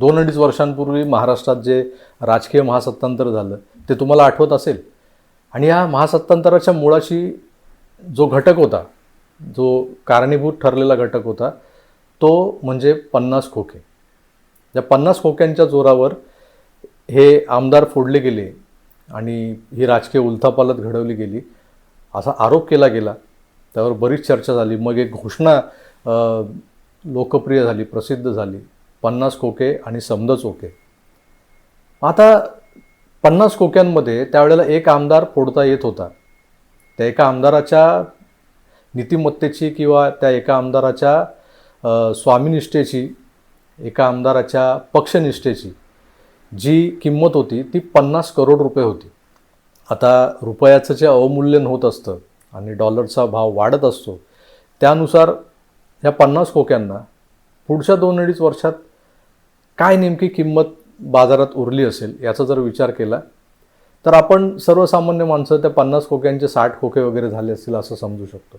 दोन अडीच वर्षांपूर्वी महाराष्ट्रात जे राजकीय महासत्तांतर झालं ते तुम्हाला आठवत असेल? आणि या महासत्तांतराच्या मुळाशी जो घटक होता जो कारणीभूत ठरलेला घटक होता तो म्हणजे पन्नास खोके. या पन्नास खोक्यांच्या जोरावर हे आमदार फोडले गेले आणि ही राजकीय उलथापालत घडवली गेली असा आरोप केला गेला. त्यावर बरीच चर्चा झाली. मग एक घोषणा लोकप्रिय झाली प्रसिद्ध झाली. पन्नास खोके आणि समद चोके आता पन्नास खोक्यांमध्ये त्यावेळेला एक आमदार फोडता येत होता. त्या एका आमदाराच्या नीतिमत्तेची किंवा त्या एका आमदाराच्या स्वामीनिष्ठेची एका आमदाराच्या पक्षनिष्ठेची जी किंमत होती ती पन्नास करोड रुपये होती. आता रुपयाचं जे अवमूल्यन होत असतं आणि डॉलरचा भाव वाढत असतो त्यानुसार ह्या पन्नास खोक्यांना पुढच्या दोन अडीच वर्षात काय नेमकी किंमत बाजारात उरली असेल याचा जर विचार केला तर आपण सर्वसामान्य माणसं त्या पन्नास खोक्यांचे साठ खोके वगैरे झाले असतील असं समजू शकतो.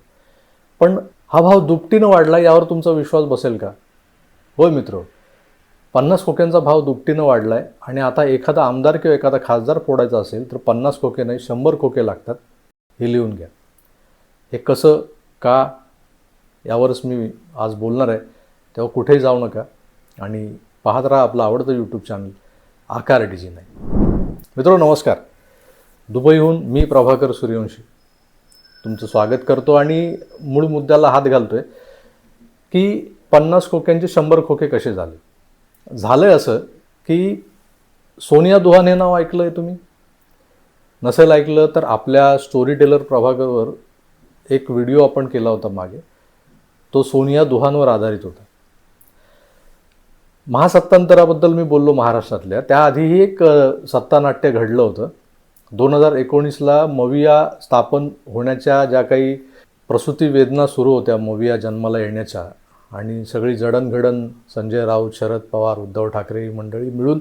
पण हा भाव दुपटीनं वाढला यावर तुमचा विश्वास बसेल का? होय मित्र पन्नास खोक्यांचा भाव दुपटीनं वाढला आहे आणि आता एखादा आमदार किंवा एखादा खासदार फोडायचा असेल तर पन्नास खोके नाही शंभर खोके लागतात हे लिहून घ्या. हे कसं का यावरच मी आज बोलणार आहे तेव्हा कुठेही जाऊ नका. आणि पाहत राहा आपलं आवडतं यूट्यूब चॅनल आकार डी आहे नाही मित्र नमस्कार. दुबईहून मी प्रभाकर सूर्यवंशी तुमचं स्वागत करतो आणि मूळ मुद्द्याला हात घालतो आहे की पन्नास खोक्यांचे शंभर खोके कसे झाले? झालं आहे असं की सोनिया दुहान हे नाव ऐकलं आहे तुम्ही? नसेल ऐकलं तर आपल्या स्टोरी टेलर प्रभाकरवर एक व्हिडिओ आपण केला होता मागे. तो सोनिया दुहानवर आधारित होता. महासत्तांतराबद्दल मी बोललो महाराष्ट्रातल्या. त्याआधीही एक सत्तानाट्य घडलं होतं. दोन हजार एकोणीसला मविया स्थापन होण्याच्या ज्या काही प्रसूती वेदना सुरू होत्या मविया जन्माला येण्याच्या आणि सगळी जडणघडण संजय राऊत शरद पवार उद्धव ठाकरे ही मंडळी मिळून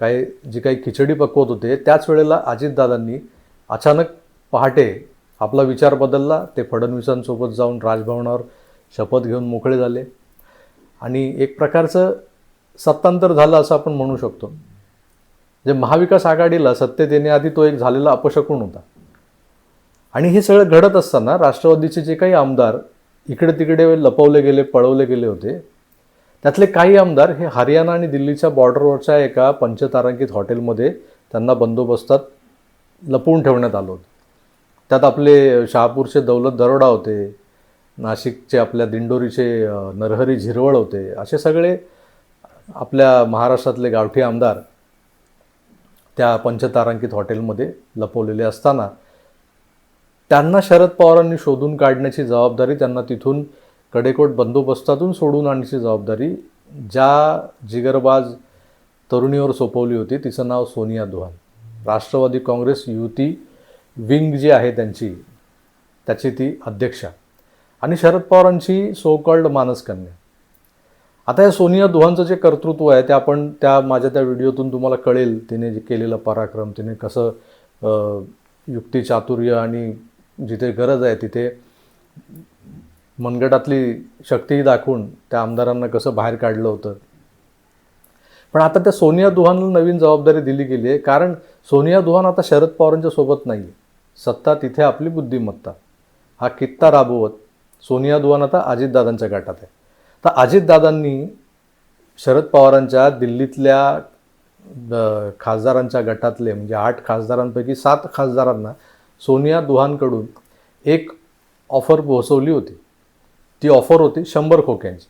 काही जी काही खिचडी पकवत होते त्याच वेळेला अजितदादांनी अचानक पहाटे आपला विचार बदलला. ते फडणवीसांसोबत जाऊन राजभवनावर शपथ घेऊन मोकळे झाले. आणि एक प्रकारचं सत्तांतर झालं असं आपण म्हणू शकतो. जे महाविकास आघाडीला सत्तेत येण्याआधी तो एक झालेला अपशकून होता. आणि हे सगळं घडत असताना राष्ट्रवादीचे जे काही आमदार इकडे तिकडे लपवले गेले पळवले गेले होते त्यातले काही आमदार हे हरियाणा आणि दिल्लीच्या बॉर्डरवरच्या एका पंचतारांकित हॉटेलमध्ये त्यांना बंदोबस्तात लपवून ठेवण्यात आलं होतं. त्यात आपले शहापूरचे दौलत दरोडा होते नाशिकचे आपल्या दिंडोरीचे नरहरी झिरवळ होते असे सगळे आपल्या महाराष्ट्रातले गावठी आमदार त्या पंचतारांकित हॉटेलमध्ये लपवलेले असताना त्यांना शरद पवारांनी शोधून काढण्याची जबाबदारी त्यांना तिथून कडेकोट बंदोबस्तातून सोडून आणण्याची जबाबदारी ज्या जिगरबाज तरुणीवर सोपवली होती तिचं नाव सोनिया दुहान राष्ट्रवादी काँग्रेस युती विंग जी आहे त्यांची त्याची ती अध्यक्षा. आणि शरद पवारांची सोकॉल्ड मानसकन्या. आता या सोनिया दुहांचं जे कर्तृत्व आहे ते आपण त्या माझ्या त्या व्हिडिओतून तुम्हाला कळेल तिने जे केलेलं पराक्रम तिने कसं युक्ती चातुर्य आणि जिथे गरज आहे तिथे मनगटातली शक्तीही दाखवून त्या आमदारांना कसं बाहेर काढलं होतं. पण आता त्या सोनिया दुहानला नवीन जबाबदारी दिली गेली आहे कारण सोनिया दुहान आता शरद पवारांच्या सोबत नाही सत्ता तिथे आपली बुद्धिमत्ता. हा कित्ता राबवत सोनिया दुहान आता अजितदादांच्या गटात आहे. तर अजितदादांनी शरद पवारांच्या दिल्लीतल्या खासदारांच्या गटातले म्हणजे आठ खासदारांपैकी सात खासदारांना सोनिया दुहानकडून एक ऑफर पोहोचवली होती. ती ऑफर होती शंभर खोक्यांची.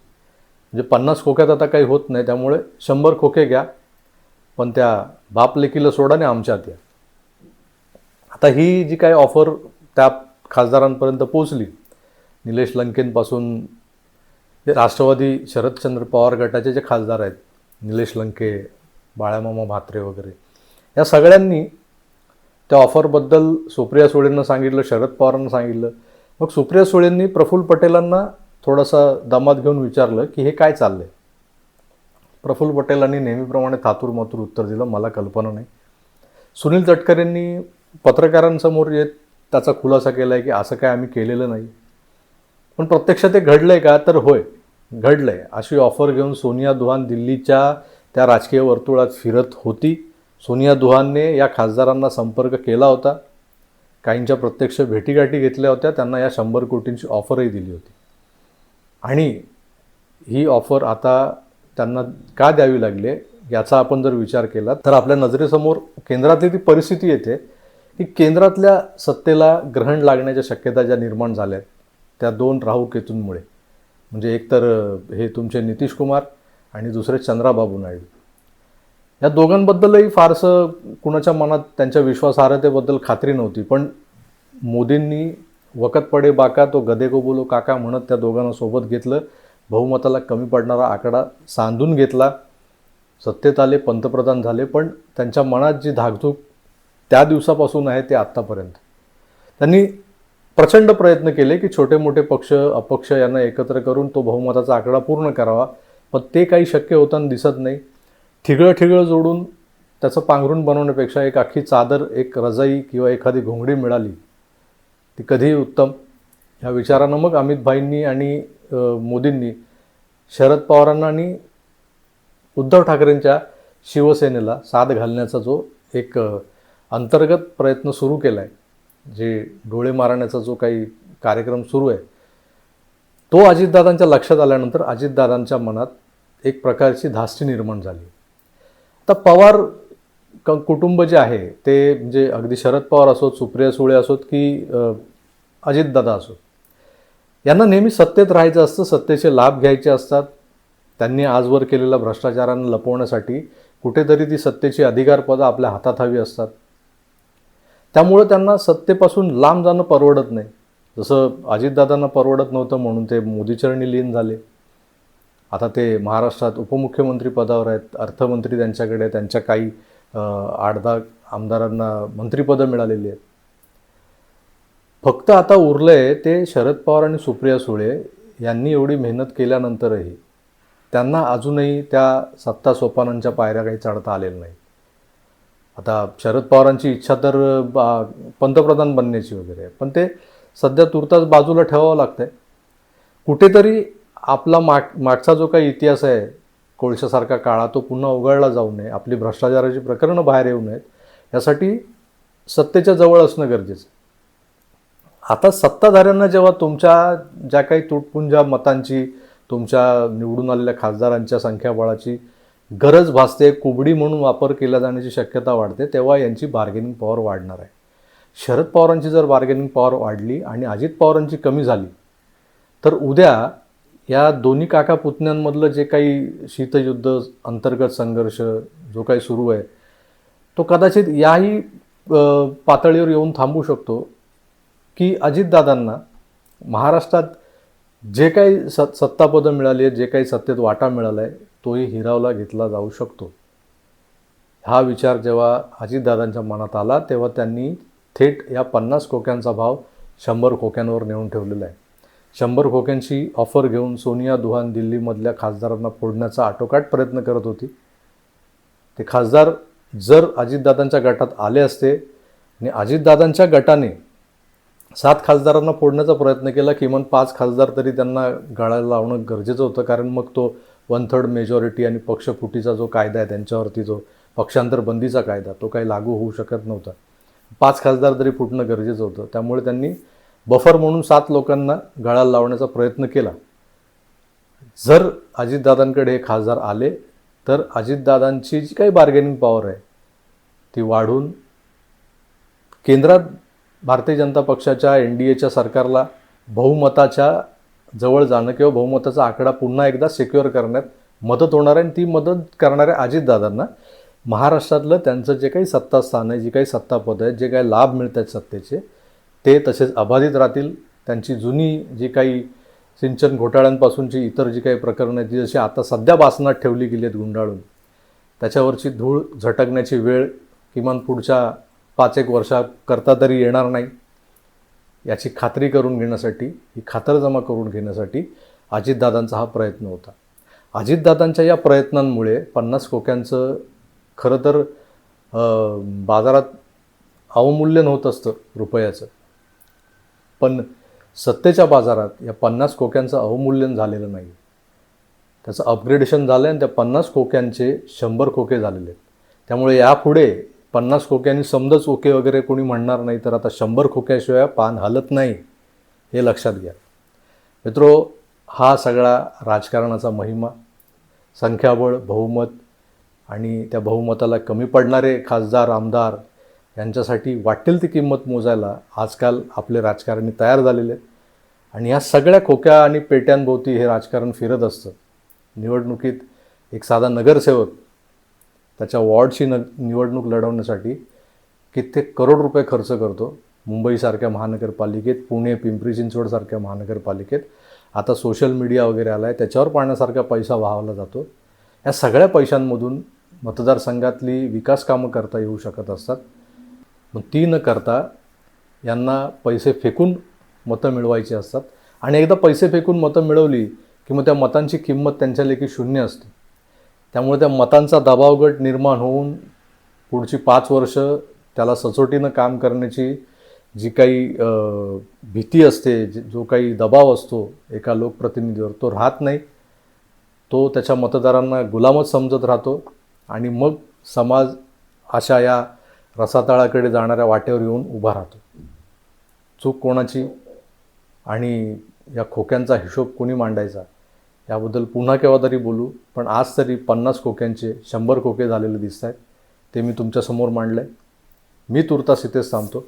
म्हणजे पन्नास खोक्यात आता काही होत नाही त्यामुळे शंभर खोके घ्या पण त्या बाप लेकीला सोडा आणि आमच्यात या. आता ही जी काही ऑफर त्या खासदारांपर्यंत पोचली निलेश लंकेंपासून राष्ट्रवादी शरदचंद्र पवार गटाचे जे खासदार आहेत निलेश लंके बाळामामा म्हात्रे वगैरे या सगळ्यांनी त्या ऑफरबद्दल सुप्रिया सुळेंना सांगितलं शरद पवारांना सांगितलं. मग सुप्रिया सुळेंनी प्रफुल्ल पटेलांना थोडासा दमात घेऊन विचारलं की हे काय चाललं आहे प्रफुल्ल पटेलांनी नेहमीप्रमाणे थातूर मातूर उत्तर दिलं मला कल्पना नाही. सुनील तटकरेंनी पत्रकारांसमोर येत त्याचा खुलासा केला आहे की असं काय आम्ही केलेलं नाही. पण प्रत्यक्षात ते आहे का? तर होय. घडलंय. अशी ऑफर घेऊन सोनिया दुहान दिल्लीच्या त्या राजकीय वर्तुळात फिरत होती. सोनिया दुहानने या खासदारांना संपर्क केला होता. काहींच्या प्रत्यक्ष भेटीगाठी घेतल्या होत्या. त्यांना या शंभर कोटींची ऑफरही दिली होती. आणि ही ऑफर आता त्यांना का द्यावी लागली आहे याचा आपण जर विचार केला तर आपल्या नजरेसमोर केंद्रातली ती परिस्थिती येते की केंद्रातल्या सत्तेला ग्रहण लागण्याच्या शक्यता ज्या निर्माण झाल्या आहेत त्या दोन राहू केतूंमुळे. म्हणजे एकतर हे तुमचे नितीश कुमार आणि दुसरे चंद्राबाबू नायडू. या दोघांबद्दलही फारसं कुणाच्या मनात त्यांच्या विश्वासार्हतेबद्दल खात्री नव्हती पण मोदींनी वकत पडे बाका तो गदे को बोलो काका म्हणत त्या दोघांना सोबत घेतलं. बहुमताला कमी पडणारा आकडा सांधून घेतला. सत्तेत आले पंतप्रधान झाले पण त्यांच्या मनात जी धाकधूक त्या दिवसापासून आहे ते आत्तापर्यंत. त्यांनी प्रचंड प्रयत्न केले की छोटे मोठे पक्ष अपक्ष यांना एकत्र करून तो बहुमताचा आकडा पूर्ण करावा. पण ते काही शक्य होताना दिसत नाही. ठिगळं ठिगळं जोडून त्याचं पांघरून बनवण्यापेक्षा एक अख्खी चादर एक रजाई किंवा एखादी घोंगडी मिळाली. ती कधीही उत्तम. ह्या विचारानं मग अमित भाईंनी आणि मोदींनी शरद पवारांना आणि उद्धव ठाकरेंच्या शिवसेनेला साथ घालण्याचा जो एक अंतर्गत प्रयत्न सुरू केला आहे जे डोळे मारण्याचा जो काही कार्यक्रम सुरू आहे तो अजितदादांच्या लक्षात आल्यानंतर अजितदादांच्या मनात एक प्रकारची धास्ती निर्माण झाली. आता पवार क कुटुंब जे आहे ते म्हणजे अगदी शरद पवार असोत सुप्रिया सुळे असोत की अजितदादा असोत यांना नेहमी सत्तेत राहायचं असतं सत्तेचे लाभ घ्यायचे असतात. त्यांनी आजवर केलेल्या भ्रष्टाचारांना लपवण्यासाठी कुठेतरी ती सत्तेची अधिकारपदं आपल्या हातात हवी असतात. त्यामुळं त्यांना सत्तेपासून लांब जाणं परवडत नाही. जसं अजितदादांना परवडत नव्हतं म्हणून ते मोदीचरणी लीन झाले. आता ते महाराष्ट्रात उपमुख्यमंत्री पदावर आहेत अर्थमंत्री त्यांच्याकडे त्यांच्या काही आठ दहा आमदारांना मंत्रिपदं मिळालेली आहेत. फक्त आता उरलं आहे ते शरद पवार आणि सुप्रिया सुळे यांनी एवढी मेहनत केल्यानंतरही त्यांना अजूनही त्या सत्ता सोपानांच्या पायऱ्या काही चढता आलेल्या नाही आता शरद पवारांची इच्छा तर पंतप्रधान बनण्याची वगैरे आहे. पण ते सध्या तुर्तास बाजूला ठेवावं लागतंय. कुठेतरी आपला माग मागचा जो काही इतिहास आहे कोळशासारखा काळा तो पुन्हा उघडला जाऊ नये. आपली भ्रष्टाचाराची प्रकरणं बाहेर येऊ नयेत. यासाठी सत्तेच्या जवळ असणं गरजेचं आता सत्ताधाऱ्यांना जेव्हा तुमच्या ज्या काही तुटपुंजा मतांची तुमच्या निवडून आलेल्या खासदारांच्या संख्याबळाची गरज भासते कुबडी म्हणून वापर केला जाण्याची शक्यता वाढते तेव्हा यांची बार्गेनिंग पॉवर वाढणार आहे. शरद पवारांची जर बार्गेनिंग पॉवर वाढली आणि अजित पवारांची कमी झाली तर उद्या या दोन्ही काका पुतण्यांमधलं जे काही शीतयुद्ध अंतर्गत संघर्ष जो काही सुरू आहे तो कदाचित याही पातळीवर येऊन थांबू शकतो की अजितदादांना महाराष्ट्रात जे काही स सत्तापदं मिळाली आहेत जे काही सत्तेत वाटा मिळाला आहे तोही हिरावला घेतला जाऊ शकतो. हा विचार जेव्हा अजितदादांच्या मनात आला तेव्हा त्यांनी थेट या पन्नास खोक्यांचा भाव शंभर खोक्यांवर नेऊन ठेवलेला आहे. शंभर खोक्यांची ऑफर घेऊन सोनिया दुहान दिल्लीमधल्या खासदारांना फोडण्याचा आटोकाट प्रयत्न करत होती. ते खासदार जर अजितदादांच्या गटात आले असते आणि अजितदादांच्या गटाने सात खासदारांना फोडण्याचा प्रयत्न केला किमान पाच खासदार तरी त्यांना गळायला लावणं गरजेचं होतं कारण मग तो वन थर्ड मेजॉरिटी आणि पक्षफुटीचा जो कायदा आहे त्यांच्यावरती जो पक्षांतर बंदीचा कायदा तो काही लागू होऊ शकत नव्हता. पाच खासदार तरी फुटणं गरजेचं होतं. त्यामुळे त्यांनी बफर म्हणून सात लोकांना गळाला लावण्याचा प्रयत्न केला. जर अजितदादांकडे हे खासदार आले तर अजितदादांची जी काही बार्गेनिंग पॉवर आहे ती वाढून केंद्रात भारतीय जनता पक्षाच्या एन डी एच्या सरकारला बहुमताच्या जवळ जाणं किंवा बहुमताचा आकडा पुन्हा एकदा सिक्युअर करण्यात मदत होणार आहे आणि ती मदत करणाऱ्या अजितदादांना महाराष्ट्रातलं त्यांचं जे काही सत्तास्थान आहे जी काही सत्तापद आहे जे काही लाभ मिळत आहेत सत्तेचे ते तसेच अबाधित राहतील. त्यांची जुनी जी काही सिंचन घोटाळ्यांपासूनची इतर जी काही प्रकरणं आहेत ती जशी आता सध्या बासनात ठेवली गेली आहेत गुंडाळून त्याच्यावरची धूळ झटकण्याची वेळ किमान पुढच्या पाच एक वर्षाकरता तरी येणार नाही. याची खात्री करून घेण्यासाठी ही खातरजमा करून घेण्यासाठी अजितदादांचा हा प्रयत्न होता. अजितदादांच्या या प्रयत्नांमुळे पन्नास खोक्यांचं खरं तर बाजारात अवमूल्यन होत असतं रुपयाचं. पण सत्तेच्या बाजारात या पन्नास खोक्यांचं अवमूल्यन झालेलं नाही. त्याचं अपग्रेडेशन झालं आहे आणि त्या पन्नास खोक्यांचे शंभर खोके झालेले आहेत. त्यामुळे यापुढे पन्नास खोक्यांनी समजच ओके वगैरे कोणी म्हणणार नाही तर आता शंभर खोक्याशिवाय पान हलत नाही हे लक्षात घ्या. मित्रो हा सगळा राजकारणाचा महिमा संख्याबळ बहुमत आणि त्या बहुमताला कमी पडणारे खासदार आमदार यांच्यासाठी वाटेल ती किंमत मोजायला आजकाल आपले राजकारणी तयार झालेले आहेत. आणि या सगळ्या खोक्या आणि पेट्यांभोवती हे राजकारण फिरत असतं. निवडणुकीत एक साधा नगरसेवक त्याच्या वॉर्डची न निवडणूक लढवण्यासाठी कित्येक करोड रुपये खर्च करतो. मुंबईसारख्या महानगरपालिकेत पुणे पिंपरी चिंचवडसारख्या महानगरपालिकेत. आता सोशल मीडिया वगैरे आला आहे त्याच्यावर पाहण्यासारखा पैसा वाहवला जातो. या सगळ्या पैशांमधून मतदारसंघातली विकास कामं करता येऊ शकत असतात. मग ती न करता यांना पैसे फेकून मतं मिळवायची असतात. आणि एकदा पैसे फेकून मतं मिळवली की मग त्या मतांची किंमत त्यांच्या लेखी शून्य असते. त्यामुळे त्या मतांचा दबावगट निर्माण होऊन पुढची पाच वर्ष त्याला सचोटीनं काम करण्याची जी काही भीती असते जो काही दबाव असतो एका लोकप्रतिनिधीवर तो राहत नाही. तो त्याच्या मतदारांना गुलामच समजत राहतो आणि मग समाज अशा या रसातळाकडे जाणाऱ्या वाटेवर येऊन उभा राहतो. चूक कोणाची आणि या खोक्यांचा हिशोब कोणी मांडायचा? याबद्दल पुन्हा केव्हा तरी बोलू पण आज तरी पन्नास खोक्यांचे शंभर खोके झालेले दिसत आहेत ते मी तुमच्यासमोर मांडलं आहे मी तुर्तास इथेच थांबतो.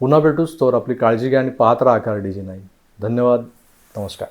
पुन्हा भेटूच तोवर आपली काळजी घ्या आणि पाहत राहा डी जी नाही धन्यवाद. नमस्कार.